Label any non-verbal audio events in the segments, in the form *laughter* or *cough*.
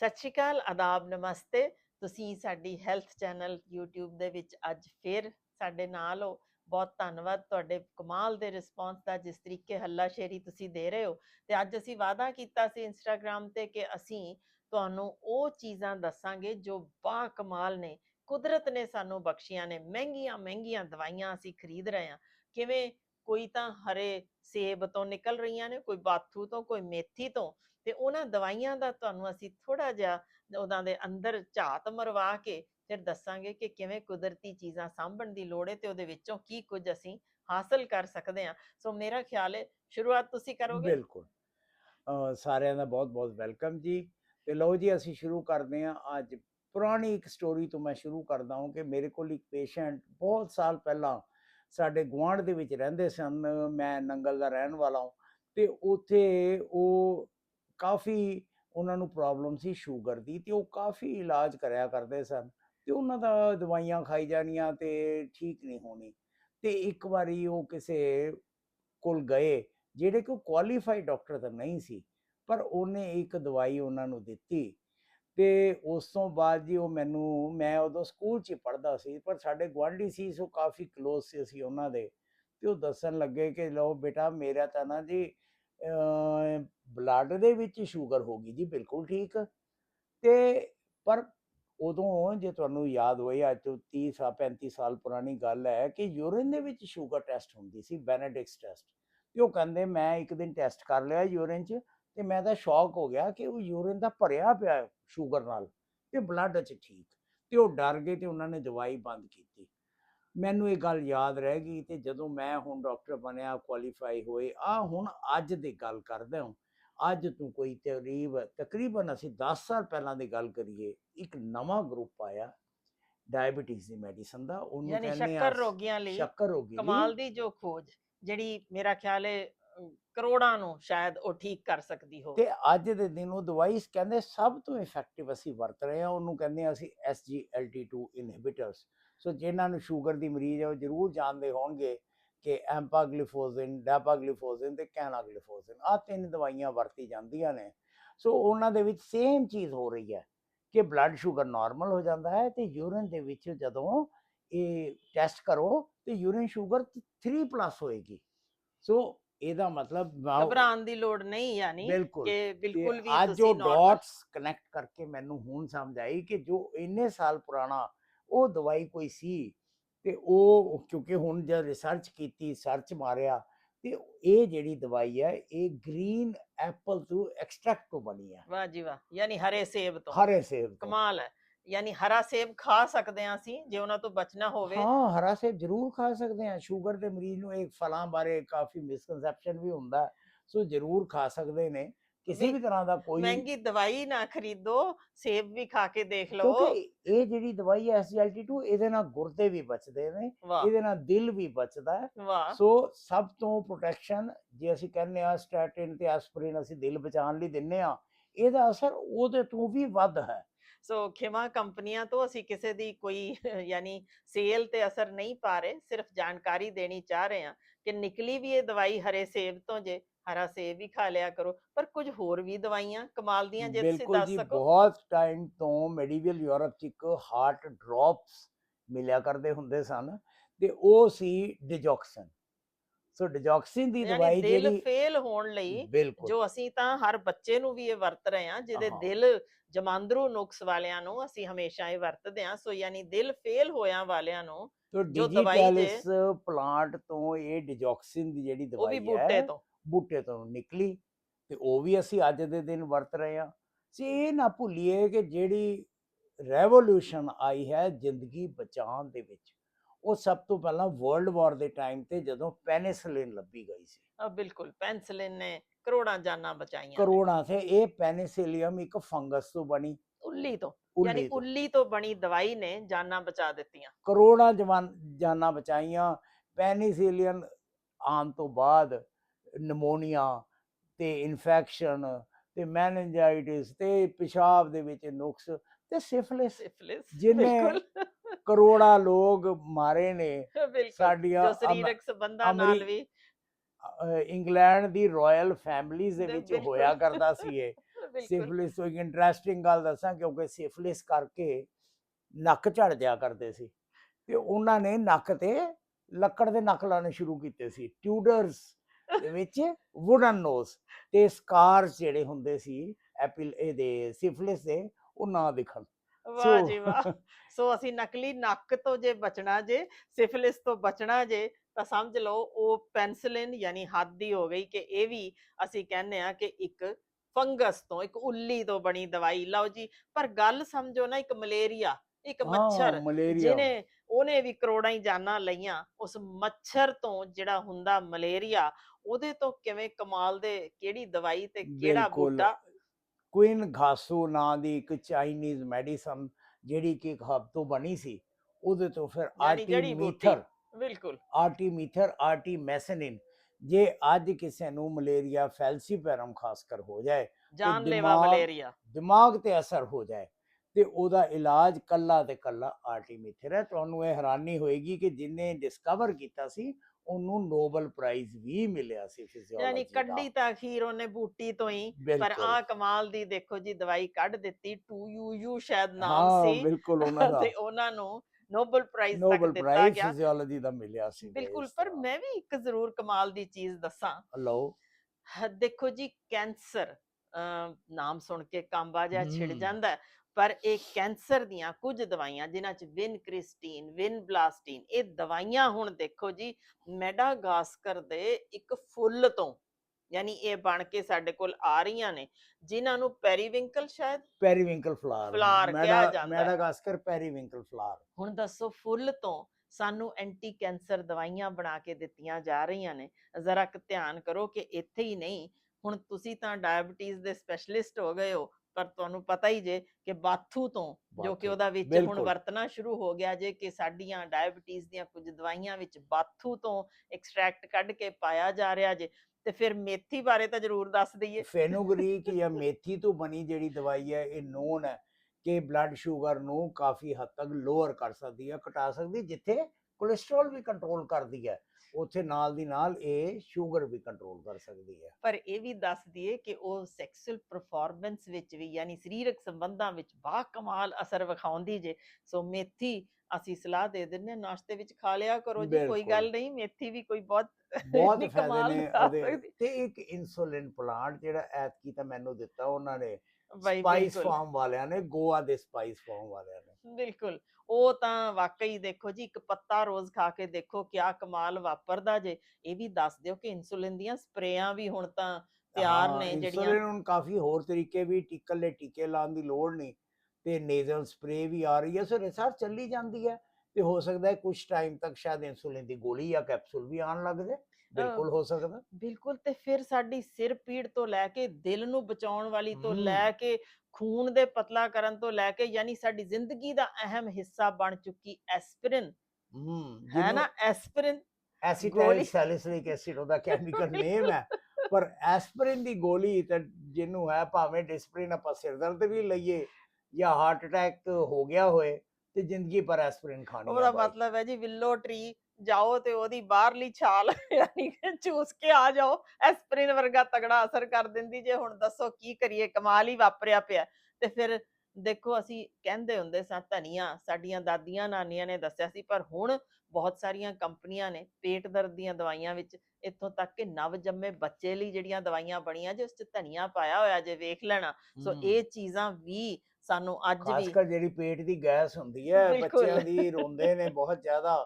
ਸਤਿ ਸ਼੍ਰੀ ਅਕਾਲ, ਆਦਾਬ, ਨਮਸਤੇ। ਤੁਸੀਂ ਸਾਡੀ ਹੈਲਥ ਚੈਨਲ YouTube ਦੇ ਵਿੱਚ ਅੱਜ ਫੇਰ ਸਾਡੇ ਨਾਲ ਹੋ। ਬਹੁਤ ਧੰਨਵਾਦ ਤੁਹਾਡੇ ਕਮਾਲ ਦੇ ਰਿਸਪੌਂਸ ਦਾ, ਜਿਸ ਤਰੀਕੇ ਹੱਲਾਸ਼ੇਰੀ ਤੁਸੀਂ ਦੇ ਰਹੇ ਹੋ। ਤੇ ਅੱਜ ਅਸੀਂ ਵਾਅਦਾ ਕੀਤਾ ਸੀ ਇੰਸਟਾਗ੍ਰam ਤੇ ਕਿ ਅਸੀਂ ਤੁਹਾਨੂੰ ਉਹ ਚੀਜ਼ਾਂ ਦੱਸਾਂਗੇ ਜੋ ਬਾ ਕਮਾਲ ਨੇ, ਕੁਦਰਤ ਨੇ ਸਾਨੂੰ ਬਖਸ਼ੀਆਂ ਨੇ। ਮਹਿੰਗੀਆਂ ਮਹਿੰਗੀਆਂ ਦਵਾਈਆਂ ਅਸੀਂ ਖਰੀਦ ਰਹੇ ਹਾਂ। ਕਿਵੇਂ ਕੋਈ ਤਾਂ ਹਰੇ ਸੇਬ ਤੋਂ ਨਿਕਲ ਰਹੀਆਂ ਨੇ, ਕੋਈ ਬਾਥੂ ਤੋਂ, ਕੋਈ ਮੇਥੀ ਤੋਂ। ਤੇ ਉਹਨਾਂ ਦਵਾਈਆਂ ਦਾ ਤੁਹਾਨੂੰ ਅਸੀਂ ਥੋੜਾ ਜਿਹਾ ਉਹਨਾਂ ਦੇ ਅੰਦਰ ਝਾਤ ਮਰਵਾ ਕੇ ਫਿਰ ਦੱਸਾਂਗੇ ਕਿ ਕਿਵੇਂ ਕੁਦਰਤੀ ਚੀਜ਼ਾਂ ਸਾਂਭਣ ਦੀ ਲੋੜ ਹੈ ਤੇ ਉਹਦੇ ਵਿੱਚੋਂ ਕੀ ਕੁਝ ਅਸੀਂ ਹਾਸਲ ਕਰ ਸਕਦੇ ਹਾਂ। ਸੋ ਮੇਰਾ ਖਿਆਲ ਹੈ ਸ਼ੁਰੂਆਤ ਤੁਸੀਂ ਕਰੋਗੇ? ਬਿਲਕੁਲ। ਸਾਰਿਆਂ ਦਾ ਬਹੁਤ ਬਹੁਤ ਵੈਲਕਮ ਜੀ। ਤੇ ਲਓ ਜੀ, ਅਸੀਂ ਸ਼ੁਰੂ ਕਰਦੇ ਹਾਂ। ਅੱਜ ਪੁਰਾਣੀ ਇੱਕ ਸਟੋਰੀ ਤੋਂ ਮੈਂ ਸ਼ੁਰੂ ਕਰਦਾ ਹਾਂ ਕਿ ਮੇਰੇ ਕੋਲ ਇੱਕ ਪੇਸ਼ੈਂਟ ਬਹੁਤ ਸਾਲ ਪਹਿਲਾਂ ਸਾਡੇ ਗੁਆਂਢ ਦੇ ਵਿੱਚ ਰਹਿੰਦੇ ਸਨ। ਮੈਂ ਨੰਗਲ ਦਾ ਰਹਿਣ ਵਾਲਾ ਹਾਂ ਤੇ ਉੱਥੇ ਉਹ ਕਾਫੀ ਉਹਨਾਂ ਨੂੰ ਪ੍ਰੋਬਲਮ ਸੀ ਸ਼ੂਗਰ ਦੀ ਤੇ ਉਹ ਕਾਫੀ ਇਲਾਜ ਕਰਿਆ ਕਰਦੇ ਸਨ ਤੇ ਉਹਨਾਂ ਦਾ ਦਵਾਈਆਂ ਖਾਈ ਜਾਣੀਆਂ ਤੇ ਠੀਕ ਨਹੀਂ ਹੋਣੀ ਤੇ ਇੱਕ ਵਾਰੀ ਉਹ ਕਿਸੇ ਕੋਲ ਗਏ ਜਿਹੜੇ ਕਿ ਕੁਆਲੀਫਾਈਡ ਡਾਕਟਰ ਤਾਂ ਨਹੀਂ ਸੀ, ਪਰ ਉਹਨੇ ਇੱਕ ਦਵਾਈ ਉਹਨਾਂ ਨੂੰ ਦਿੱਤੀ ਤੇ ਉਸ ਤੋਂ ਬਾਅਦ ਜੀ ਉਹ ਮੈਨੂੰ, ਮੈਂ ਉਦੋਂ ਸਕੂਲ 'ਚ ਪੜ੍ਹਦਾ ਸੀ ਪਰ ਸਾਡੇ ਗੁਆਂਢੀ ਸੀ, ਸੋ ਕਾਫੀ ক্লোਜ਼ ਸੀ ਅਸੀਂ ਉਹਨਾਂ ਦੇ ਤੇ ਉਹ ਦੱਸਣ ਲੱਗੇ ਕਿ ਲਓ ਬੇਟਾ ਮੇਰਾ ਤਾਂ ਨਾ ਜੀ ਬਲੱਡ ਦੇ ਵਿੱਚ ਸ਼ੂਗਰ ਹੋ ਗਈ ਜੀ, ਬਿਲਕੁਲ ਠੀਕ। ਤੇ ਪਰ ਉਦੋਂ ਜੇ ਤੁਹਾਨੂੰ ਯਾਦ ਹੋਏ, ਅੱਜ ਤੋਂ 30 ਸਾਲ 35 ਸਾਲ ਪੁਰਾਣੀ ਗੱਲ ਹੈ ਕਿ ਯੂਰਿਨ ਦੇ ਵਿੱਚ ਸ਼ੂਗਰ ਟੈਸਟ ਹੁੰਦੀ ਸੀ, ਬੈਨੇਡਿਕਸ ਟੈਸਟ। ਤੇ ਉਹ ਕਹਿੰਦੇ, ਮੈਂ ਇੱਕ ਦਿਨ ਟੈਸਟ ਕਰ ਲਿਆ ਯੂਰਿਨ 'ਚ ਤੇ ਮੈਂ ਤਾਂ ਸ਼ੌਕ ਹੋ ਗਿਆ ਕਿ ਉਹ ਯੂਰਿਨ ਦਾ ਭਰਿਆ ਪਿਆ ਸ਼ੂਗਰ ਨਾਲ ਤੇ ਬਲੱਡ 'ਚ ਠੀਕ। ਤੇ ਉਹ ਡਰ ਗਏ ਤੇ ਉਹਨਾਂ ਨੇ ਦਵਾਈ ਬੰਦ ਕੀਤੀ। ਮੈਨੂੰ ਇਹ ਗੱਲ ਯਾਦ ਰਹਿ ਗਈ ਤੇ ਜਦੋਂ ਮੈਂ ਹੁਣ ਡਾਕਟਰ ਬਣਿਆ, ਕੁਆਲੀਫਾਈ ਹੋਏ ਆ ਹੁਣ ਅੱਜ ਦੀ ਗੱਲ ਕਰਦਾ ਹਾਂ। ਅੱਜ ਤੋਂ ਕੋਈ ਤਕਰੀਬ ਤਕਰੀਬਨ ਅਸੀਂ 10 ਸਾਲ ਪਹਿਲਾਂ ਦੀ ਗੱਲ ਕਰੀਏ ਇੱਕ ਨਵਾਂ ਗਰੁੱਪ ਆਇਆ ਡਾਇਬੀਟੀਜ਼ ਦੀ ਮੈਡੀਸਨ ਦਾ ਉਹਨੂੰ ਯਾਨੀ ਕਹਿੰਦੇ ਆ ਸ਼ੱਕਰ ਰੋਗੀਆਂ ਲਈ ਸ਼ੱਕਰ ਰੋਗੀ। ਕਮਾਲ ਦੀ ਜੋ ਖੋਜ ਜਿਹੜੀ ਮੇਰਾ ਖਿਆਲ ਹੈ ਕਰੋੜਾਂ ਨੂੰ ਸ਼ਾਇਦ ਉਹ ਠੀਕ ਕਰ ਸਕਦੀ ਹੋ ਤੇ ਅੱਜ ਦੇ ਦਿਨ ਉਹ ਦਵਾਈ ਕਹਿੰਦੇ ਸਭ ਤੋਂ ਇਫੈਕਟਿਵ ਅਸੀਂ ਵਰਤ ਰਹੇ ਹਾਂ ਉਹਨੂੰ ਕਹਿੰਦੇ ਆ ਅਸੀਂ SGLT2 ਇਨਹਿਬਿਟਰਸ ਸੋ ਜਿਨ੍ਹਾਂ ਨੂੰ ਸ਼ੂਗਰ ਦੀ ਮਰੀਜ਼ ਹੈ ਉਹ ਜ਼ਰੂਰ ਜਾਣਦੇ ਹੋਣਗੇ। ਕਿ ਐਂਪਾਗਲਿਫੋਜ਼ਿਨ ਡੈਪਾਗਲਿਫੋਜ਼ਿਨ ਤੇ ਕੈਨਾਗਲਿਫੋਜ਼ਿਨ ਆ ਤਿੰਨ ਦਵਾਈਆਂ ਵਰਤੀ ਜਾਂਦੀਆਂ ਨੇ। ਸੋ ਉਹਨਾਂ ਦੇ ਵਿੱਚ ਸੇਮ ਚੀਜ਼ ਹੋ ਰਹੀ ਹੈ ਕਿ ਬਲੱਡ ਸ਼ੂਗਰ ਨਾਰਮਲ ਹੋ ਜਾਂਦਾ ਹੈ ਤੇ ਯੂਰਿਨ ਦੇ ਵਿੱਚ ਜਦੋਂ ਇਹ ਟੈਸਟ ਕਰੋ ਤੇ ਯੂਰਿਨ ਸ਼ੂਗਰ 3 ਪਲੱਸ ਹੋਏਗੀ। ਸੋ ਇਹਦਾ ਮਤਲਬ ਘਬਰਾਉਣ ਦੀ ਲੋੜ ਨਹੀਂ ਯਾਨੀ ਕਿ ਬਿਲਕੁਲ ਵੀ ਅੱਜ normal- ਡਾਟਸ ਕਨੈਕਟ ਕਰਕੇ ਮੈਨੂੰ ਹੁਣ ਸਮਝ ਆਈ ਕਿ ਜੋ ਇੰਨੇ ਸਾਲ ਪੁਰਾਣਾ ਉਹ ਦਵਾਈ ਕੋਈ ਸੀ ਤੇ ਉਹ ਕਿਉਂਕਿ ਹੁਣ ਜਦ ਰਿਸਰਚ ਕੀਤੀ ਸਰਚ ਮਾਰਿਆ ਤੇ ਇਹ ਜਿਹੜੀ ਦਵਾਈ ਹੈ ਇਹ ਗ੍ਰੀਨ ਐਪਲ ਤੋਂ ਐਕਸਟ੍ਰੈਕਟ ਤੋਂ ਬਣੀ ਹੈ। ਵਾਹ ਜੀ ਵਾਹ ਯਾਨੀ ਹਰੇ ਸੇਬ ਤੋਂ। ਹਰੇ ਸੇਬ ਤੋਂ। ਕਮਾਲ ਹੈ। ਯਾਨੀ ਹਰਾ ਸੇਬ ਖਾ ਸਕਦੇ ਹਾਂ ਅਸੀਂ ਜੇ ਉਹਨਾਂ ਤੋਂ ਬਚਣਾ ਹੋਵੇ। ਹਾਂ ਹਰਾ ਸੇਬ ਜ਼ਰੂਰ ਖਾ ਸਕਦੇ ਆ ਸ਼ੂਗਰ ਦੇ ਮਰੀਜ਼ ਨੂੰ ਇਹ ਫਲਾਂ ਬਾਰੇ ਕਾਫੀ ਮਿਸਕਨਸੈਪਸ਼ਨ ਵੀ ਹੁੰਦਾ ਸੋ ਜ਼ਰੂਰ ਖਾ ਸਕਦੇ ਨੇ। ਕਿਸੇ ਵੀ ਤਰ੍ਹਾਂ ਦਾ ਕੋਈ ਮਹਿੰਗੀ ਦਵਾਈ ਨਾ ਖਰੀਦੋ ਸੇਬ ਵੀ ਖਾ ਕੇ ਦੇਖ ਲਓ। ਕਿਉਂਕਿ ਇਹ ਜਿਹੜੀ ਦਵਾਈ ਹੈ SGLT2 ਇਹਦੇ ਨਾਲ ਗੁਰਦੇ ਵੀ ਬਚਦੇ ਨੇ ਇਹਦੇ ਨਾਲ ਦਿਲ ਵੀ ਬਚਦਾ ਹੈ। ਸੋ ਸਭ ਤੋਂ ਪ੍ਰੋਟੈਕਸ਼ਨ ਜੇ ਅਸੀਂ ਕਹਿੰਦੇ ਆ ਸਟੈਟਿਨ ਤੇ ਐਸਪਰੀਨ ਅਸੀਂ ਦਿਲ ਬਚਾਉਣ ਲਈ ਦਿੰਨੇ ਆ ਇਹਦਾ ਅਸਰ ਉਹਦੇ ਤੋਂ ਵੀ ਵੱਧ ਹੈ। ਸੋ ਖਿਮਾ ਕੰਪਨੀਆਂ ਤੋਂ ਅਸੀਂ ਕਿਸੇ ਦੀ ਕੋਈ *laughs* ਯਾਨੀ ਸੇਲ ਤੇ ਅਸਰ ਨਹੀਂ ਪਾ ਰਹੇ ਸਿਰਫ ਜਾਣਕਾਰੀ ਦੇਣੀ ਚਾਹ ਰਹੇ ਹਾਂ ਕਿ ਨਿਕਲੀ ਵੀ ਇਹ ਦਵਾਈ ਹਰੇ ਸੇਬ ਤੋਂ ਜੇ ਹਰਾ ਸੇਬ ਵੀ ਖਾ ਲਿਆ ਕਰੋ ਪਰ ਕੁਝ ਹੋਰ ਵੀ ਦਵਾਈਆਂ ਕਮਾਲ ਦੀਆਂ ਜੇ ਤੁਸੀਂ ਬਿਲਕੁਲ ਦੱਸ ਜੀ ਸਕੋ। ਬਹੁਤ ਟਾਈਮ ਤੋਂ ਮੈਡੀਵਲ ਯੂਰਪ ਚ ਇੱਕ ਹਾਰਟ ਡ੍ਰੌਪਸ ਮਿਲਿਆ ਕਰਦੇ ਹੁੰਦੇ ਸਨ ਤੇ ਉਹ ਸੀ ਡਿਜੋਕਸਨ ਸੋ ਡਿਜੋਕਸਿਨ ਦੀ ਯਾਨੀ ਦਵਾਈ ਦਿਲ ਜਿਹੜੀ ਫੇਲ ਹੋਣ ਲਈ ਬਿਲਕੁਲ। ਜੋ ਅਸੀਂ ਤਾਂ ਹਰ ਬੱਚੇ ਨੂੰ ਵੀ ਇਹ ਵਰਤ ਰਹੇ ਹਾਂ ਜਿਹਦੇ ਹਾਂ। ਦਿਲ ਜਮਾਂਦਰੂ ਨੁਕਸ ਵਾਲਿਆਂ ਨੂੰ ਅਸੀਂ ਹਮੇਸ਼ਾ ਇਹ ਵਰਤਦੇ ਹਾਂ। ਸੋ ਯਾਨੀ ਦਿਲ ਫੇਲ ਹੋਇਆਂ ਵਾਲਿਆਂ ਨੂੰ ਤੋ ਜੋ ਦਵਾਈ ਦੇ- ਡਿਜੀਟੈਲਿਸ ਪਲਾਂਟ ਤੋਂ ਇਹ ਡਿਜੋਕਸਿਨ ਦੀ ਜਿਹੜੀ ਉਹ ਦਵਾਈ ਵੀ ਹੈ ਬੂਟੇ ਤੋਂ। ਬੂਟੇ ਤੋਂ ਨਿਕਲੀ ਤੇ ਉਹ ਵੀ ਅਸੀਂ ਅੱਜ ਦੇ ਦਿਨ ਵਰਤ ਰਹੇ ਹਾਂ। ਸੀ ਇਹ ਨਾ ਭੁੱਲੀਏ ਕਿ ਜਿਹੜੀ ਰੈਵੋਲੂਸ਼ਨ ਆਈ ਹੈ ਜ਼ਿੰਦਗੀ ਬਚਾਉਣ ਦੇ ਵਿੱਚ ਉਹ ਸਭ ਤੋਂ ਪਹਿਲਾਂ ਵਰਲਡ ਵਾਰ ਦੇ ਟਾਈਮ ਤੇ ਜਦੋਂ ਪੈਨਿਸਿਲਿਨ ਲੱਭੀ ਗਈ ਸੀ। ਅ, ਬਿਲਕੁਲ ਪੈਨਸਲਿਨ ਨੇ ਕਰੋੜਾਂ ਜਾਨਾਂ ਬਚਾਈਆਂ। ਕਰੋੜਾਂ ਸੇ ਇਹ ਪੈਨਿਸਿਲੀਅਮ ਇੱਕ ਫੰਗਸ ਤੋਂ ਬਣੀ। ਉੱਲੀ ਤੋਂ ਯਾਨੀ ਉੱਲੀ ਤੋਂ ਬਣੀ ਦਵਾਈ ਨੇ ਜਾਨਾਂ ਬਚਾ ਦਿੱਤੀਆਂ। ਕਰੋੜਾਂ ਜਵਾਨ ਜਾਨਾਂ ਬਚਾਈਆਂ। ਪੈਨਿਸਿਲੀਅਨ ਆਉਣ ਤੋਂ ਬਾਅਦ ਨਮੋਨੀਆ ਤੇ ਇਨਫੈਕਸ਼ਨ ਤੇ ਮੈਨੇਜਾਈਟਿਸ ਤੇ ਪਿਸ਼ਾਬ ਦੇ ਵਿੱਚ ਨੁਕਸ ਤੇ ਸਿਫਿਲਿਸ। ਸਿਫਿਲਿਸ ਜਿਹਨੇ ਕਰੋੜਾਂ ਲੋਕ ਮਾਰੇ ਨੇ ਸਾਡੀਆਂ ਸਰੀਰਕ ਸੰਬੰਧਾਂ ਨਾਲ ਵੀ। ਇੰਗਲੈਂਡ ਦੀ ਰਾਇਲ ਫੈਮਲੀਜ਼ ਦੇ ਵਿੱਚ। ਹੋਇਆ ਕਰਦਾ ਸੀ ਇਹ। *laughs* ਸਿਫਿਲਿਸ ਤੋਂ ਇੱਕ ਇੰਟਰਸਟਿੰਗ ਗੱਲ ਦੱਸਾਂ ਕਿਉਂਕਿ ਸਿਫਿਲਿਸ ਕਰਕੇ ਨੱਕ ਝੜ ਜਾ ਕਰਦੇ ਸੀ। ਤੇ ਉਹਨਾਂ ਨੇ ਨੱਕ ਤੇ ਲੱਕੜ ਦੇ ਨੱਕ ਲਾਣੇ ਸ਼ੁਰੂ ਕੀਤੇ ਸੀ। ਟਿਊਡਰਸ ਦੇ ਵਿੱਚ ਵੁਡਨ ਨੋਜ਼ ਤੇ ਸਕਾਰਸ ਜਿਹੜੇ ਹੁੰਦੇ ਸੀ ਐਪਲ ਇਹਦੇ ਸਿਫਿਲਿਸ ਦੇ ਉਹ ਨਾ ਦਿਖਣ। ਵਾਹ ਜੀ ਵਾਹ। ਸੋ ਅਸੀਂ ਨਕਲੀ ਨੱਕ ਤੋਂ ਜੇ ਬਚਣਾ ਜੇ ਸਿਫਿਲਿਸ ਤੋਂ ਬਚਣਾ ਜੇ ਤਾਂ ਸਮਝ ਲਓ ਉਹ ਪੈਨਸਿਲਿਨ ਯਾਨੀ ਹੱਦ ਦੀ ਹੋ ਗਈ ਕਿ ਇਹ ਵੀ ਅਸੀਂ ਕਹਿੰਦੇ ਆ ਕਿ ਇੱਕ ਫੰਗਸ ਤੋਂ ਇੱਕ ਉੱਲੀ ਤੋਂ ਬਣੀ ਦਵਾਈ। ਲਓ ਜੀ ਪਰ ਗੱਲ ਸਮਝੋ ਨਾ ਇੱਕ ਮਲੇਰੀਆ ਇੱਕ ਮੱਛਰ ਜਿਹਨੇ ਉਹਨੇ ਵੀ ਕਰੋੜਾਂ ਹੀ ਜਾਨਾਂ ਲਈਆਂ ਉਸ ਮੱਛਰ ਤੋਂ ਜਿਹੜਾ ਹੁੰਦਾ ਮਲੇਰੀਆ ਉਹਦੇ ਤੋਂ ਕਿਵੇਂ ਕਮਾਲ ਦੇ ਕਿਹੜੀ ਦਵਾਈ ਤੇ ਕਿਹੜਾ। ਬੂਟਾ ਕੁਇਨ ਘਾਸੂ ਨਾਂ ਦੀ ਇੱਕ ਚਾਈਨੀਜ਼ ਮੈਡੀਸਨ ਜਿਹੜੀ ਕਿ ਇੱਕ ਹੱਬ ਤੋਂ ਬਣੀ ਸੀ ਉਹਦੇ ਤੋਂ ਫਿਰ। ਆਰਟੀਮੀਥਰ ਬਿਲਕੁਲ ਆਰਟੀਮੀਥਰ ਆਰਟੀਮੈਸਨਿਨ ਜੇ ਅੱਜ ਕਿਸੇ ਨੂੰ ਮਲੇਰੀਆ ਫੈਲਸੀਪੈਰਮ ਖਾਸ ਕਰ ਹੋ ਜਾਏ ਜਾਨਲੇਵਾ ਮਲੇਰੀਆ ਦਿਮਾਗ ਤੇ ਅਸਰ ਹੋ ਜਾਏ ਤੇ ਉਹਦਾ ਇਲਾਜ ਕੱਲਾ ਤੇ ਕੱਲਾ ਆਰਟੀਮੀਥਰ ਹੈ ਤੁਹਾਨੂੰ ਇਹ ਹੈਰਾਨੀ ਹੋਏਗੀ ਕਿ ਜਿਨੇ ਡਿਸਕਵਰ ਕੀਤਾ ਸੀ ਉਹਨੂੰ ਨੋਬਲ ਪ੍ਰਾਈਜ਼ ਵੀ ਮਿਲਿਆ ਸੀ ਫਿਜ਼ੀਓਲੋਜੀ ਯਾਨੀ ਕੱਢੀ ਤਾਂ ਅਖੀਰ ਉਹਨੇ ਬੂਟੀ ਤੋਂ ਹੀ ਪਰ ਆ ਕਮਾਲ ਦੀ ਦੇਖੋ ਜੀ ਦਵਾਈ ਕੱਢ ਦਿੱਤੀ 2UU ਸ਼ਾਇਦ ਨਾਮ ਹਾਂ ਸੀ। ਬਿਲਕੁਲ *laughs* ਉਹਨਾਂ ਦਾ। ਤੇ ਉਹਨਾਂ ਨੂੰ ਨੋਬਲ ਪ੍ਰਾਈਜ਼ ਤੱਕ ਨੋਬਲ ਦਿੱਤਾ ਪ੍ਰਾਈਜ਼ ਗਿਆ। ਫਿਜ਼ੀਓਲੋਜੀ ਦਾ ਮਿਲਿਆ ਸੀ ਬਿਲਕੁਲ ਪਰ ਮੈਂ ਵੀ ਇੱਕ ਜ਼ਰੂਰ ਕਮਾਲ ਦੀ ਚੀਜ਼ ਦੱਸਾਂ। ਲਓ ਦੇਖੋ ਜੀ ਕੈਂਸਰ ਨਾਮ ਸੁਣ ਕੇ ਕਾਂਬਾ ਜਿਹਾ ਛਿੜ। ਜਾਂਦਾ। ਪਰ ਇਹ ਕੈਂਸਰ ਦੀਆਂ ਕੁਝ ਦਵਾਈਆਂ ਜਿਨ੍ਹਾਂ ਚ ਵਿਨਕ੍ਰਿਸਟੀਨ ਵਿਨਬਲਾਸਟੀਨ ਇਹ ਦਵਾਈਆਂ ਹੁਣ ਦੇਖੋ ਜੀ ਮੈਡਾਗਾਸਕਰ ਦੇ ਇੱਕ ਫੁੱਲ ਤੋਂ ਯਾਨੀ ਇਹ ਬਣ ਕੇ ਸਾਡੇ ਕੋਲ ਆ ਰਹੀਆਂ ਨੇ ਜਿਨ੍ਹਾਂ ਨੂੰ ਪੈਰੀਵਿੰਕਲ ਸ਼ਾਇਦ? ਪੈਰੀਵਿੰਕਲ ਫਲਾਰ ਫਲਾਰ ਕਿਹਾ ਜਾਂਦਾ ਹੈ। Madagascar periwinkle flower. ਹੁਣ ਦੱਸੋ ਫੁੱਲ ਤੋਂ ਸਾਨੂੰ ਐਂਟੀ ਕੈਂਸਰ ਦਵਾਈਆਂ ਬਣਾ ਕੇ ਦਿੱਤੀਆਂ ਜਾ ਰਹੀਆਂ ਨੇ। ਜ਼ਰਾ ਕੁ ਧਿਆਨ ਕਰੋ ਕਿ ਇੱਥੇ ਹੀ ਨਹੀਂ ਹੁਣ ਤੁਸੀਂ ਤਾਂ ਡਾਇਬੀਟੀਜ਼ ਦੇ ਸਪੈਸ਼ਲਿਸਟ ਹੋ ਗਏ ਹੋ। ਪਰ ਤੁਹਾਨੂੰ ਪਤਾ ਹੀ ਜੇ ਕਿ ਬਾਥੂ ਤੋਂ ਜੋ ਕਿ ਉਹਦਾ ਵਿੱਚ ਹੁਣ। ਵਰਤਣਾ ਸ਼ੁਰੂ ਹੋ ਗਿਆ ਜੇ ਕਿ ਸਾਡੀਆਂ ਡਾਇਬੀਟੀਜ਼ ਦੀਆਂ ਕੁਝ ਦਵਾਈਆਂ ਵਿੱਚ ਬਾਥੂ ਤੋਂ ਐਕਸਟ੍ਰੈਕਟ ਕੱਢ ਕੇ ਪਾਇਆ ਜਾ ਰਿਹਾ ਜੇ ਤੇ ਫਿਰ ਮੇਥੀ ਬਾਰੇ ਤਾਂ ਜ਼ਰੂਰ ਦੱਸ ਦਈਏ ਫੈਨੋਗ੍ਰੀਕ ਜਾਂ *laughs* ਮੇਥੀ ਤੋਂ ਬਣੀ ਜਿਹੜੀ ਦਵਾਈ ਹੈ ਇਹ ਨੋਨ ਹੈ ਕਿ ਬਲੱਡ ਸ਼ੂਗਰ ਨੂੰ ਕਾਫੀ ਹੱਦ ਤੱਕ ਲੋਅਰ ਕਰ ਸਕਦੀ ਹੈ ਘਟਾ ਸਕਦੀ ਜਿੱਥੇ ਕੋਲੇਸਟ੍ਰੋਲ ਵੀ ਕੰਟਰੋਲ ਕਰਦੀ ਹੈ ਉੱਥੇ ਨਾਲ ਦੀ ਨਾਲ ਇਹ ਸ਼ੂਗਰ ਵੀ ਕੰਟਰੋਲ ਕਰ ਸਕਦੀ ਹੈ। ਪਰ ਇਹ ਵੀ ਦੱਸ ਦਈਏ ਕਿ ਉਹ ਸੈਕਸੁਅਲ ਪਰਫਾਰਮੈਂਸ ਵਿੱਚ ਵੀ ਯਾਨੀ ਸਰੀਰਕ ਸੰਬੰਧਾਂ ਵਿੱਚ ਬਾ ਕਮਾਲ ਅਸਰ ਵਿਖਾਉਂਦੀ ਜੇ। ਸੋ ਮੇਥੀ ਅਸੀਂ ਸਲਾਹ ਦੇ ਦਿੰਨੇ ਹਾਂ, ਨਾਸ਼ਤੇ ਵਿੱਚ ਖਾ ਲਿਆ ਕਰੋ ਜੀ ਕੋਈ। ਗੱਲ ਨਹੀਂ ਮੇਥੀ ਵੀ ਕੋਈ ਬਹੁਤ ਬਹੁਤ ਫਾਇਦੇ ਕਮਾਲ ਨੇ ਉਹਦੇ। ਤੇ ਇੱਕ ਇਨਸੂਲਿਨ ਪਲਾਂਟ ਜਿਹੜਾ ਐਤਕੀ ਤਾਂ ਮੈਨੂੰ ਦਿੱਤਾ ਉਹਨਾਂ ਨੇ ਸਪਾਈਸ ਫਾਰਮ ਵਾਲਿਆਂ ਨੇ ਗੋਆ ਦੇ ਸਪਾਈਸ ਫਾਰਮ ਵਾਲਿਆਂ ਨੇ। ਬਿਲਕੁਲ। ਉਹ ਤਾਂ ਵਾਕਈ ਦੇਖੋ ਜੀ ਇੱਕ ਪੱਤਾ ਰੋਜ਼ ਖਾ ਕੇ ਦੇਖੋ ਕਿਆ ਕਮਾਲ ਵਾਪਰਦਾ ਜੇ। ਇਹ ਵੀ ਦੱਸ ਦਿਓ ਕਿ ਇਨਸੂਲਿਨ ਦੀਆਂ ਸਪਰੇਆਂ ਵੀ ਹੁਣ ਤਾਂ ਤਿਆਰ ਨੇ ਜਿਹੜੀਆਂ। ਹੁਣ ਕਾਫੀ ਹੋਰ ਤਰੀਕੇ ਵੀ ਟਿੱਕਲੇ ਟੀਕੇ ਲਾਉਣ ਦੀ ਲੋੜ ਨਹੀਂ ਤੇ ਨੇਜ਼ਲ ਸਪਰੇ ਵੀ ਆ ਰਹੀ ਹੈ ਸੋ ਰਿਸਰਚ ਚੱਲੀ ਜਾਂਦੀ ਹੈ ਤੇ ਹੋ ਸਕਦਾ ਹੈ ਕੁਝ ਟਾਈਮ ਤੱਕ ਸ਼ਾਇਦ ਇਨਸੂਲਿਨ ਦੀ ਗੋਲੀ ਜਾਂ ਕੈਪਸੂਲ ਵੀ ਆਉਣ ਲੱਗ ਜਾਏ। ਬਿਲਕੁਲ ਹੋ ਸਕਦਾ ਬਿਲਕੁਲ ਤੇ ਫਿਰ ਸਾਡੀ ਸਿਰ ਪੀੜ ਤੋਂ ਲੈ ਕੇ ਦਿਲ ਨੂੰ ਬਚਾਉਣ ਵਾਲੀ ਤੋਂ। ਲੈ ਕੇ ਖੂਨ ਦੇ ਪਤਲਾ ਕਰਨ ਤੋਂ ਲੈ ਕੇ ਯਾਨੀ ਸਾਡੀ ਜ਼ਿੰਦਗੀ ਦਾ ਅਹਿਮ ਹਿੱਸਾ ਬਣ ਚੁੱਕੀ ਐਸਪਿਰਿਨ ਹੂੰ ਹੈ ਨਾ ਐਸਪਿਰਿਨ ਐਸੀਟਾਈਲ। ਸੈਲਿਸਿਲਿਕ ਐਸਿਡ ਉਹਦਾ ਕੈਮੀਕਲ ਨੇਮ ਹੈ ਪਰ ਐਸਪਰਿਨ ਦੀ ਗੋਲੀ ਤਾਂ ਜਿਹਨੂੰ ਹੈ ਭਾਵੇਂ ਡਿਸਪਰਿਨ ਆਪਾਂ ਸਿਰ ਦਰਦ ਵੀ ਲਈਏ ਜਾਂ ਹਾਰਟ ਅਟੈਕ ਹੋ ਗਿਆ ਹੋਏ ਤੇ ਜ਼ਿੰਦਗੀ ਪਰ ਐਸਪਰਿਨ ਖਾਣੀ ਉਹਦਾ। ਮਤਲਬ ਹੈ ਜੀ ਵਿਲੋ ਟਰੀ ਜਾਓ ਤੇ ਉਹਦੀ ਬਾਹਰਲੀ ਛਾਲ *laughs* ਯਾਨੀ ਕਿ ਚੂਸ ਕੇ ਆ ਜਾਓ ਐਸਪਰਿਨ ਵਰਗਾ ਤਗੜਾ ਅਸਰ ਕਰ ਦਿੰਦੀ ਜੇ ਹੁਣ ਦੱਸੋ ਕੀ ਕਰੀਏ ਕਮਾਲ ਹੀ ਵਾਪਰਿਆ ਪਿਆ ਤੇ ਫਿਰ ਦੇਖੋ ਅਸੀਂ ਕਹਿੰਦੇ ਹੁੰਦੇ ਸਾਂ ਧਨੀਆ ਸਾਡੀਆਂ ਦਾਦੀਆਂ ਨਾਨੀਆਂ ਨੇ ਦੱਸਿਆ ਸੀ ਪਰ ਹੁਣ ਬਹੁਤ ਸਾਰੀਆਂ ਕੰਪਨੀਆਂ ਨੇ ਪੇਟ ਦਰਦ ਦੀਆਂ ਦਵਾਈਆਂ ਵਿੱਚ ਇੱਥੋਂ ਤੱਕ ਕਿ ਨਵ ਜੰਮੇ ਬੱਚੇ ਲਈ ਜਿਹੜੀਆਂ ਦਵਾਈਆਂ ਬਣੀਆਂ ਜੇ ਉਸ 'ਚ ਧਨੀਆ ਪਾਇਆ ਹੋਇਆ ਜੇ ਵੇਖ ਲੈਣਾ ਸੋ। ਇਹ ਚੀਜ਼ਾਂ ਵੀ ਸਾਨੂੰ ਅੱਜ ਖਾਸ ਵੀ ਕਰ ਜਿਹੜੀ ਪੇਟ ਦੀ ਗੈਸ ਹੁੰਦੀ ਹੈ ਬਿਲਕੁਲ। ਬੱਚਿਆਂ ਦੀ ਰੋਂਦੇ ਨੇ ਬਹੁਤ ਜ਼ਿਆਦਾ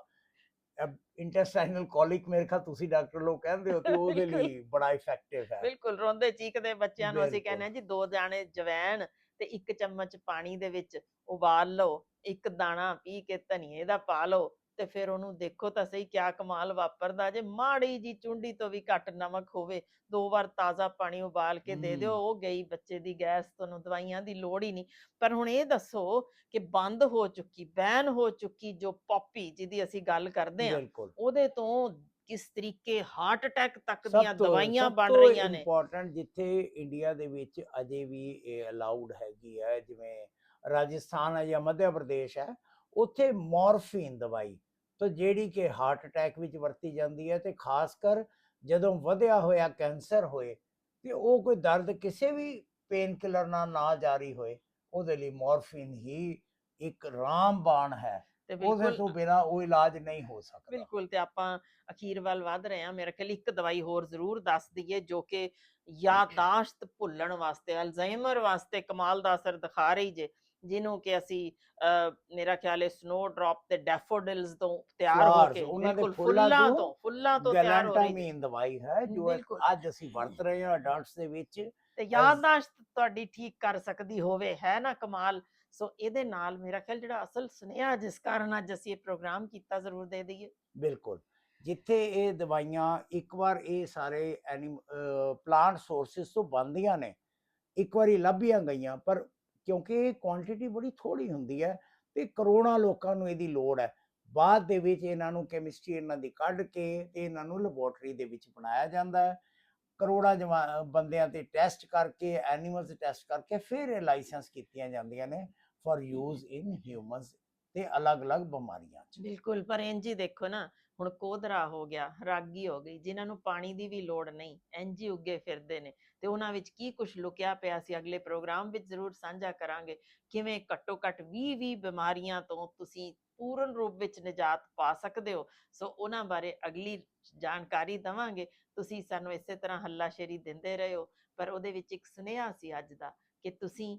ਇੰਟੈਸਟਾਈਨਲ ਕੋਲਿਕ ਮੇਰੇ ਖਿਆਲ ਤੁਸੀਂ ਡਾਕਟਰ ਲੋਕ ਕਹਿੰਦੇ ਹੋ ਤੇ ਉਹਦੇ। ਲਈ ਬੜਾ ਇਫੈਕਟਿਵ ਹੈ ਬਿਲਕੁਲ ਰੋਂਦੇ ਚੀਕਦੇ ਬੱਚਿਆਂ ਨੂੰ ਅਸੀਂ। ਕਹਿੰਦੇ ਹਾਂ ਜੀ ਦੋ ਦਾਣੇ ਜਵੈਣ ਤੇ ਇੱਕ ਚਮਚ ਪਾਣੀ ਦੇ ਵਿੱਚ ਉਬਾਲ ਲਓ ਇੱਕ ਦਾਣਾ ਪੀ ਕੇ ਧਨੀਏ ਦਾ ਪਾ ਲਓ ਤੇ ਫਿਰ ਉਹਨੂੰ ਦੇਖੋ ਤਾਂ ਸਹੀ ਕਿਆ ਕਮਾਲ ਵਾਪਰਦਾ ਜੇ ਮਾੜੀ ਜੀ ਚੁੰਡੀ ਤੋਂ ਵੀ ਘੱਟ ਨਮਕ ਹੋਵੇ ਦੋ ਵਾਰ ਤਾਜ਼ਾ ਪਾਣੀ ਉਬਾਲ ਕੇ ਦੇ ਦਿਓ। ਉਹ ਗਈ ਬੱਚੇ ਦੀ ਗੈਸ ਤੁਹਾਨੂੰ ਦਵਾਈਆਂ ਦੀ ਲੋੜ ਹੀ ਨਹੀਂ। ਪਰ ਹੁਣ ਇਹ ਦੱਸੋ ਕਿ ਬੰਦ ਹੋ ਚੁੱਕੀ ਬੈਨ ਹੋ ਚੁੱਕੀ ਜੋ ਪੌਪੀ ਜਿਹਦੀ ਅਸੀਂ ਗੱਲ ਕਰਦੇ ਬਿਲਕੁਲ। ਉਹਦੇ ਤੋਂ ਕਿਸ ਤਰੀਕੇ ਹਾਰਟ ਅਟੈਕ ਤੱਕ ਦੀਆਂ ਦਵਾਈਆਂ ਬਣ ਰਹੀਆਂ ਨੇ? ਇੰਪੋਰਟੈਂਟ ਜਿੱਥੇ ਇੰਡੀਆ ਦੇ ਵਿੱਚ ਅਜੇ ਵੀ ਇਹ ਅਲਾਉਡ ਹੈਗੀ ਹੈ ਜਿਵੇਂ ਰਾਜਸਥਾਨ ਹੈ ਜਾਂ ਮੱਧ ਪ੍ਰਦੇਸ਼ ਹੈ ਉੱਥੇ ਮੋਰਫਿਨ ਦਵਾਈ ਤਾਂ ਜਿਹੜੀ ਕਿ ਹਾਰਟ ਅਟੈਕ ਵਿੱਚ ਵਰਤੀ ਜਾਂਦੀ ਹੈ ਤੇ ਖਾਸ ਕਰ ਜਦੋਂ ਵਧਿਆ ਹੋਇਆ ਕੈਂਸਰ ਹੋਏ ਤੇ ਉਹ ਕੋਈ ਦਰਦ ਕਿਸੇ ਵੀ ਪੇਨ ਕਿਲਰ ਨਾਲ ਨਾ ਜਾਰੀ ਹੋਏ ਉਹਦੇ ਲਈ ਮੋਰਫਿਨ ਹੀ ਇੱਕ ਰਾਮਬਾਣ ਹੈ। ਤੇ ਉਹਦੇ ਬਿਲਕੁਲ ਤੋਂ ਬਿਨਾ ਉਹ ਇਲਾਜ ਨਹੀਂ ਹੋ ਸਕਦਾ। ਬਿਲਕੁਲ ਤੇ ਆਪਾਂ ਅਖੀਰ ਵੱਲ ਵਧ ਰਹੇ ਹਾਂ। ਮੇਰੇ ਖਿਆਲ ਇੱਕ ਦਵਾਈ ਹੋਰ ਜ਼ਰੂਰ ਦੱਸ ਦਈਏ ਜੋ ਕਿ ਯਾਦਾਸ਼ਤ ਭੁੱਲਣ ਵਾਸਤੇ ਅਲਜ਼ਾਈਮਰ ਵਾਸਤੇ ਕਮਾਲ ਦਾ ਅਸਰ ਦਿਖਾ ਰਹੀ ਜੇ। ਜਿਹਨੂੰ ਕਿ ਅਸੀਂ ਮੇਰਾ ਖਿਆਲ ਹੈ ਸਨੋ ਡ੍ਰੌਪ ਤੇ ਡੈਫੋਡਿਲਸ ਤੋਂ ਤਿਆਰ ਹੋ ਕੇ ਉਹਨਾਂ ਦੇ ਬਿਲਕੁਲ ਫੁੱਲਾਂ ਤੋਂ ਫੁੱਲਾਂ ਤੋਂ ਤਿਆਰ ਹੋ ਰਹੀ। ਗੈਲੈਂਟਾਮੀਨ ਦਵਾਈ ਹੈ ਜੋ। ਅੱਜ ਅਸੀਂ ਵਰਤ ਰਹੇ ਹਾਂ ਅਡਲਟਸ ਦੇ ਵਿੱਚ ਤੇ ਯਾਦਾਸ਼ਤ ਤੁਹਾਡੀ ਠੀਕ ਕਰ ਸਕਦੀ ਹੋਵੇ ਹੈ ਨਾ ਕਮਾਲ ਸੋ ਇਹਦੇ ਨਾਲ ਮੇਰਾ ਖਿਆਲ ਜਿਹੜਾ ਅਸਲ ਸੁਨੇਹਾ ਜਿਸ ਕਾਰਨ ਅੱਜ ਅਸੀਂ ਇਹ ਪ੍ਰੋਗਰਾਮ ਕੀਤਾ ਜ਼ਰੂਰ ਦੇ ਦਈਏ ਬਿਲਕੁਲ ਜਿੱਥੇ ਇਹ ਦਵਾਈਆਂ ਇੱਕ ਵਾਰ ਇਹ ਸਾਰੇ ਐਨੀ ਪਲਾਂਟ ਸੋਰਸਸ ਤੋਂ ਬਣਦੀਆਂ ਨੇ ਇੱਕ ਵਾਰੀ ਲੱਭੀਆਂ ਗਈਆਂ ਪਰ ਕਿਉਂਕਿ ਕੁਆਂਟੀਟੀ ਬੜੀ ਥੋੜੀ ਹੁੰਦੀ ਹੈ ਤੇ ਕਰੋੜਾਂ ਲੋਕਾਂ ਨੂੰ ਇਹਦੀ ਲੋੜ ਹੈ। ਬਾਅਦ ਦੇ ਵਿੱਚ ਇਹਨਾਂ ਨੂੰ ਕੈਮਿਸਟਰੀ ਇਹਨਾਂ ਦੀ ਕੱਢ ਕੇ ਤੇ ਇਹਨਾਂ ਨੂੰ ਲੈਬੋਰੇਟਰੀ ਦੇ ਵਿੱਚ ਬਣਾਇਆ ਜਾਂਦਾ ਹੈ। ਕਰੋੜਾਂ ਬੰਦਿਆਂ ਤੇ ਟੈਸਟ ਕਰਕੇ ਐਨੀਮਲਸ ਟੈਸਟ ਕਰਕੇ ਫਿਰ ਇਹ ਲਾਇਸੈਂਸ ਕੀਤੀਆਂ ਜਾਂਦੀਆਂ ਨੇ ਫॉर ਯੂਜ਼ ਇਨ ਹਿਊਮਨਸ ਤੇ ਅਲੱਗ-ਅਲੱਗ ਬਿਮਾਰੀਆਂ 'ਚ। ਬਿਲਕੁਲ ਪਰ ਇੰਜ ਹੀ ਦੇਖੋ ਨਾ ਹੁਣ ਕੋਧਰਾ ਹੋ ਗਿਆ ਰਾਗੀ ਹੋ ਗਈ ਜਿਨ੍ਹਾਂ ਨੂੰ ਪਾਣੀ ਦੀ ਵੀ ਲੋੜ ਨਹੀਂ ਇੰਜ ਉੱਗੇ ਫਿਰਦੇ ਨੇ। ਤੇ ਉਹਨਾਂ ਵਿੱਚ ਕੀ ਕੁਝ ਲੁਕਿਆ ਪਿਆ ਸੀ? ਅਗਲੇ ਪ੍ਰੋਗਰਾਮ ਵਿੱਚ ਜ਼ਰੂਰ ਸਾਂਝਾ ਕਰਾਂਗੇ। ਕਿਵੇਂ ਘੱਟੋ ਘੱਟ 20 20 ਬਿਮਾਰੀਆਂ ਤੋਂ ਤੁਸੀਂ ਪੂਰਨ ਰੂਪ ਵਿੱਚ ਨਿਜਾਤ ਪਾ ਸਕਦੇ ਹੋ? ਸੋ ਉਹਨਾਂ ਬਾਰੇ ਅਗਲੀ ਜਾਣਕਾਰੀ ਦਵਾਂਗੇ। ਤੁਸੀਂ ਸਾਨੂੰ ਇਸੇ ਤਰ੍ਹਾਂ ਹੱਲਾਸ਼ੇਰੀ ਦਿੰਦੇ ਰਹੋ। ਪਰ ਉਹਦੇ ਵਿੱਚ ਇੱਕ ਸੁਨੇਹਾ ਸੀ ਅੱਜ ਦਾ ਕਿ ਤੁਸੀਂ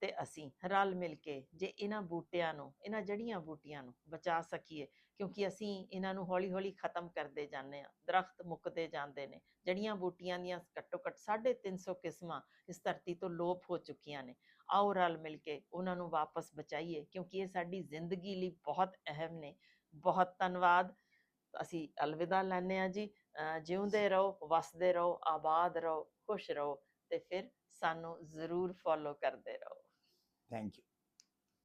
ਤੇ ਅਸੀਂ ਰਲ ਮਿਲ ਕੇ ਜੇ ਇਹਨਾਂ ਬੂਟਿਆਂ ਨੂੰ, ਇਹਨਾਂ ਜੜੀਆਂ ਬੂਟੀਆਂ ਨੂੰ ਬਚਾ ਸਕੀਏ ਕਿਉਂਕਿ ਅਸੀਂ ਇਹਨਾਂ ਨੂੰ ਹੌਲੀ-ਹੌਲੀ ਖਤਮ ਕਰਦੇ ਜਾਂਦੇ ਆ ਦਰਖਤ ਮੁੱਕਦੇ ਜਾਂਦੇ ਨੇ ਜੜੀਆਂ ਬੂਟੀਆਂ ਦੀਆਂ ਘੱਟੋ ਘੱਟ 350 ਕਿਸਮਾਂ ਇਸ ਧਰਤੀ ਤੋਂ ਲੋਪ ਹੋ ਚੁੱਕੀਆਂ ਨੇ। ਆਓ ਰਲ ਮਿਲ ਕੇ ਉਹਨਾਂ ਨੂੰ ਵਾਪਸ ਬਚਾਈਏ ਕਿਉਂਕਿ ਇਹ ਸਾਡੀ ਜ਼ਿੰਦਗੀ ਲਈ ਬਹੁਤ ਅਹਿਮ ਨੇ। ਬਹੁਤ ਧੰਨਵਾਦ। ਅਸੀਂ ਅਲਵਿਦਾ ਲੈਂਦੇ ਆ ਜੀ। ਜਿਉਂਦੇ ਰਹੋ ਵਸਦੇ ਰਹੋ ਆਬਾਦ ਰਹੋ ਖੁਸ਼ ਰਹੋ ਤੇ ਫਿਰ ਸਾਨੂੰ ਜ਼ਰੂਰ ਫੋਲੋ ਕਰਦੇ ਰਹੋ। Thank you